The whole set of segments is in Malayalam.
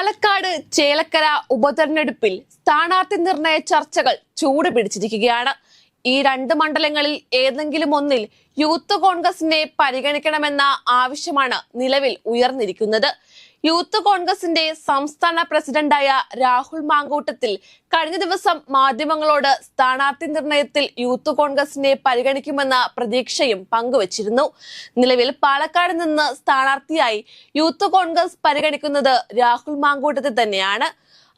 പാലക്കാട് ചേലക്കര ഉപതെരഞ്ഞെടുപ്പിൽ സ്ഥാനാർത്ഥി നിർണയ ചർച്ചകൾ ചൂട് പിടിച്ചിരിക്കുകയാണ്. ഈ രണ്ട് മണ്ഡലങ്ങളിൽ ഏതെങ്കിലും ഒന്നിൽ യൂത്ത് കോൺഗ്രസിനെ പരിഗണിക്കണമെന്ന ആവശ്യമാണ് നിലവിൽ ഉയർന്നിരിക്കുന്നത്. യൂത്ത് കോൺഗ്രസിന്റെ സംസ്ഥാന പ്രസിഡന്റായ രാഹുൽ മാങ്കൂട്ടത്തിൽ കഴിഞ്ഞ ദിവസം മാധ്യമങ്ങളോട് സ്ഥാനാർത്ഥി നിർണയത്തിൽ യൂത്ത് കോൺഗ്രസിനെ പരിഗണിക്കുമെന്ന പ്രതീക്ഷയും പങ്കുവച്ചിരുന്നു. നിലവിൽ പാലക്കാട് നിന്ന് സ്ഥാനാർത്ഥിയായി യൂത്ത് കോൺഗ്രസ് പരിഗണിക്കുന്നത് രാഹുൽ മാങ്കൂട്ടത്തിൽ തന്നെയാണ്.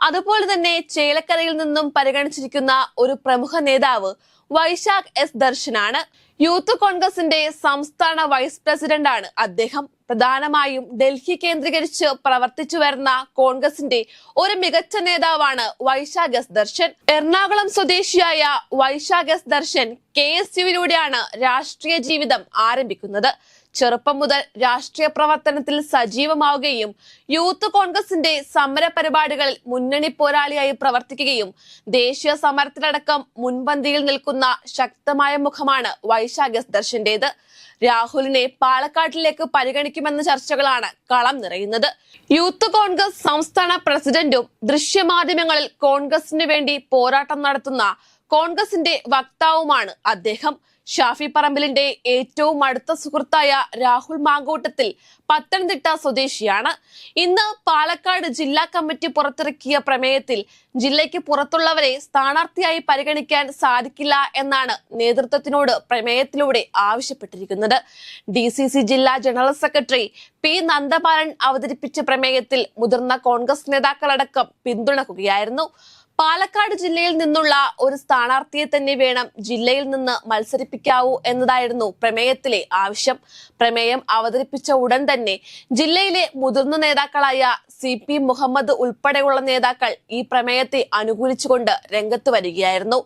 അതുപോലെ തന്നെ ചേലക്കരയിൽ നിന്നും പരിഗണിച്ചിരിക്കുന്ന ഒരു പ്രമുഖ നേതാവ് വൈശാഖ് എസ് ദർശനാണ്. യൂത്ത് കോൺഗ്രസിന്റെ സംസ്ഥാന വൈസ് പ്രസിഡന്റാണ് അദ്ദേഹം. പ്രധാനമായും ഡൽഹി കേന്ദ്രീകരിച്ച് പ്രവർത്തിച്ചു വരുന്ന കോൺഗ്രസിന്റെ ഒരു മികച്ച നേതാവാണ് വൈശാഖ് എസ് ദർശൻ. എറണാകുളം സ്വദേശിയായ Vaishakh S Darshan K S യുവിലൂടെയാണ് രാഷ്ട്രീയ ജീവിതം ആരംഭിക്കുന്നത്. ചെറുപ്പം മുതൽ രാഷ്ട്രീയ പ്രവർത്തനത്തിൽ സജീവമാവുകയും യൂത്ത് കോൺഗ്രസിന്റെ സമര പരിപാടികളിൽ മുന്നണി പോരാളിയായി പ്രവർത്തിക്കുകയും ദേശീയ സമരത്തിലടക്കം മുൻപന്തിയിൽ നിൽക്കുന്ന ശക്തമായ മുഖമാണ് വൈശാഖ് ദർശന്റേത്. രാഹുലിനെ പാലക്കാട്ടിലേക്ക് പരിഗണിക്കുമെന്ന ചർച്ചകളാണ് കളം നിറയുന്നത്. യൂത്ത് കോൺഗ്രസ് സംസ്ഥാന പ്രസിഡന്റും ദൃശ്യമാധ്യമങ്ങളിൽ കോൺഗ്രസിനു വേണ്ടി പോരാട്ടം നടത്തുന്ന കോൺഗ്രസിന്റെ വക്താവുമാണ് അദ്ദേഹം. ഷാഫി പറമ്പിലിന്റെ ഏറ്റവും അടുത്ത സുഹൃത്തായ രാഹുൽ മാങ്കോട്ടത്തിൽ പത്തനംതിട്ട സ്വദേശിയാണ്. ഇന്ന് പാലക്കാട് ജില്ലാ കമ്മിറ്റി പുറത്തിറക്കിയ പ്രമേയത്തിൽ ജില്ലയ്ക്ക് പുറത്തുള്ളവരെ സ്ഥാനാർത്ഥിയായി പരിഗണിക്കാൻ സാധിക്കില്ല എന്നാണ് നേതൃത്വത്തിനോട് പ്രമേയത്തിലൂടെ ആവശ്യപ്പെട്ടിരിക്കുന്നത്. ഡി ജില്ലാ ജനറൽ സെക്രട്ടറി പി നന്ദബാലൻ അവതരിപ്പിച്ച പ്രമേയത്തിൽ മുതിർന്ന കോൺഗ്രസ് നേതാക്കളടക്കം പിന്തുണക്കുകയായിരുന്നു. പാലക്കാട് ജില്ലയിൽ നിന്നുള്ള ഒരു സ്ഥാനാർത്ഥിയെ തന്നെ വേണം ജില്ലയിൽ നിന്ന് മത്സരിപ്പിക്കാവൂ എന്നതായിരുന്നു പ്രമേയത്തിലെ ആവശ്യം. പ്രമേയം അവതരിപ്പിച്ച ഉടൻ തന്നെ ജില്ലയിലെ മുതിർന്ന നേതാക്കളായ സി പി മുഹമ്മദ് ഉൾപ്പെടെയുള്ള നേതാക്കൾ ഈ പ്രമേയത്തെ അനുകൂലിച്ചുകൊണ്ട് രംഗത്ത് വരികയായിരുന്നു.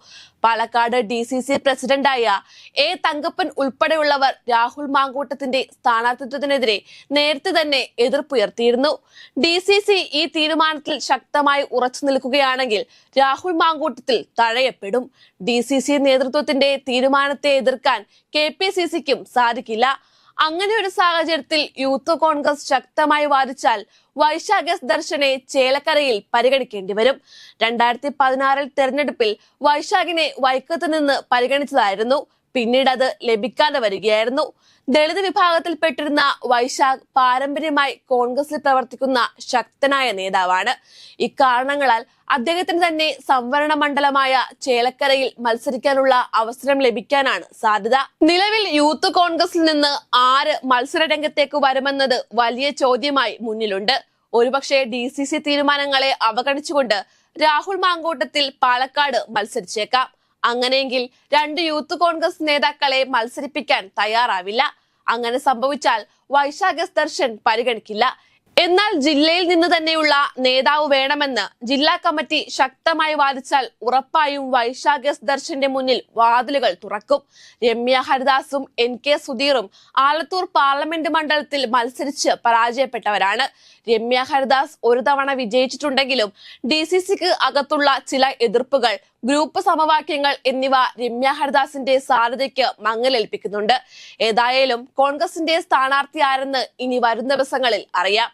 പാലക്കാട് ഡി സി സി പ്രസിഡന്റായ എ തങ്കപ്പൻ ഉൾപ്പെടെയുള്ളവർ രാഹുൽ മാങ്കൂട്ടത്തിന്റെ സ്ഥാനാർത്ഥിത്വത്തിനെതിരെ നേരത്തെ തന്നെ എതിർപ്പുയർത്തിയിരുന്നു. ഡി സി സി ഈ തീരുമാനത്തിൽ ശക്തമായി ഉറച്ചു നിൽക്കുകയാണെങ്കിൽ രാഹുൽ മാങ്കൂട്ടത്തിൽ തഴയപ്പെടും. ഡി സി സി നേതൃത്വത്തിന്റെ തീരുമാനത്തെ എതിർക്കാൻ കെ പി സി സിക്കും സാധിക്കില്ല. അങ്ങനെ ഒരു സാഹചര്യത്തിൽ യൂത്ത് കോൺഗ്രസ് ശക്തമായി വാദിച്ചാൽ വൈശാഖ എസ് ദർശനെ ചേലക്കരയിൽ പരിഗണിക്കേണ്ടി വരും. രണ്ടായിരത്തി പതിനാറിൽ തെരഞ്ഞെടുപ്പിൽ വൈശാഖിനെ വൈക്കത്ത് നിന്ന് പരിഗണിച്ചതായിരുന്നു പിന്നീട് അത് ലഭിക്കാതെ വരികയായിരുന്നു. ദളിത് വിഭാഗത്തിൽപ്പെട്ടിരുന്ന വൈശാഖ് പാരമ്പര്യമായി കോൺഗ്രസിൽ പ്രവർത്തിക്കുന്ന ശക്തനായ നേതാവാണ്. ഇക്കാരണങ്ങളാൽ അദ്ദേഹത്തിന് തന്നെ സംവരണ മണ്ഡലമായ ചേലക്കരയിൽ മത്സരിക്കാനുള്ള അവസരം ലഭിക്കാനാണ് സാധ്യത. നിലവിൽ യൂത്ത് കോൺഗ്രസിൽ നിന്ന് ആര് മത്സര രംഗത്തേക്ക് വരുമെന്നത് വലിയ ചോദ്യമായി മുന്നിലുണ്ട്. ഒരുപക്ഷെ ഡി സി സി തീരുമാനങ്ങളെ അവഗണിച്ചുകൊണ്ട് രാഹുൽ മാങ്കോട്ടത്തിൽ പാലക്കാട് മത്സരിച്ചേക്കാം. അങ്ങനെയെങ്കിൽ രണ്ട് യൂത്ത് കോൺഗ്രസ് നേതാക്കളെ മത്സരിപ്പിക്കാൻ തയ്യാറാവില്ല. അങ്ങനെ സംഭവിച്ചാൽ വൈശാഖസ് ദർശൻ പരിഗണിക്കില്ല. എന്നാൽ ജില്ലയിൽ നിന്ന് തന്നെയുള്ള നേതാവ് വേണമെന്ന് ജില്ലാ കമ്മിറ്റി ശക്തമായി വാദിച്ചാൽ ഉറപ്പായും വൈശാഖസ് ദർശന്റെ മുന്നിൽ വാതിലുകൾ തുറക്കും. രമ്യ ഹരിദാസും എൻ കെ സുധീറും ആലത്തൂർ പാർലമെന്റ് മണ്ഡലത്തിൽ മത്സരിച്ച് പരാജയപ്പെട്ടവരാണ്. രമ്യ ഹരിദാസ് ഒരു തവണ വിജയിച്ചിട്ടുണ്ടെങ്കിലും ഡി സി സിക്ക് അകത്തുള്ള ചില എതിർപ്പുകൾ ഗ്രൂപ്പ് സമവാക്യങ്ങൾ എന്നിവ രമ്യ ഹരിദാസിന്റെ സാധ്യതയ്ക്ക് മങ്ങലേൽപ്പിക്കുന്നുണ്ട്. ഏതായാലും കോൺഗ്രസിന്റെ സ്ഥാനാർത്ഥി ആരെന്ന് ഇനി വരും ദിവസങ്ങളിൽ അറിയാം.